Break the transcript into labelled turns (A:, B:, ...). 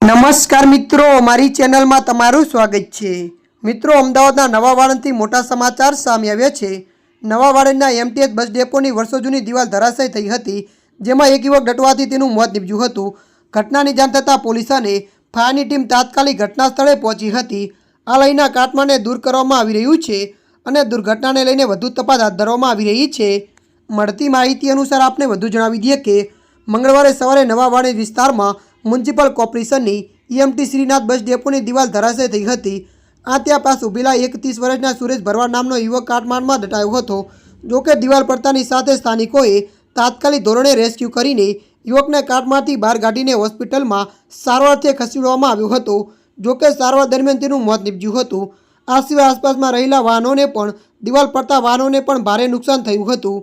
A: નમસ્કાર મિત્રો મારી ચેનલમાં તમારું સ્વાગત છે. મિત્રો, અમદાવાદના નવા વાળંદથી મોટા સમાચાર સામે આવ્યા છે. નવા વાળંદના એમટીએસ બસ ડેપોની વર્ષો જૂની દિવાલ ધરાશય થઈ હતી, જેમાં એક યુવક ડટવાથી તેનું મોત નીપજ્યું હતું. ઘટનાની જાણ થતાં પોલીસાને ફાયરની ટીમ તાત્કાલિક ઘટના સ્થળે પહોંચી હતી. આ લઈને કાટમાને દૂર કરવામાં આવી રહ્યું છે અને દુર્ઘટનાને લઈને વધુ તપાસ હાથ ધરવામાં આવી રહી છે. મળતી માહિતી અનુસાર આપને વધુ જણાવી દઈએ કે, મંગળવારે સવારે નવા વાળંદ વિસ્તારમાં મ્યુનિસિપલ કોર્પોરેશનની ઈએમટી શ્રીનાથ બસ ડેપોની દિવાલ ધરાશય થઈ હતી. આ ત્યાં પાસ ઊભેલા એક ત્રીસ વર્ષના સુરેશ ભરવાડ નામનો યુવક કાટમાળમાં દટાયો હતો. જોકે દિવાલ પડતાની સાથે સ્થાનિકોએ તાત્કાલિક ધોરણે રેસ્ક્યુ કરીને યુવકને કાટમાળથી બહાર કાઢીને હોસ્પિટલમાં સારવારથી ખસેડવામાં આવ્યો હતો. જોકે સારવાર દરમિયાન તેનું મોત નીપજ્યું હતું. આ સિવાય આસપાસમાં રહેલા વાહનોને પણ દિવાલ પડતા વાહનોને પણ ભારે નુકસાન થયું હતું.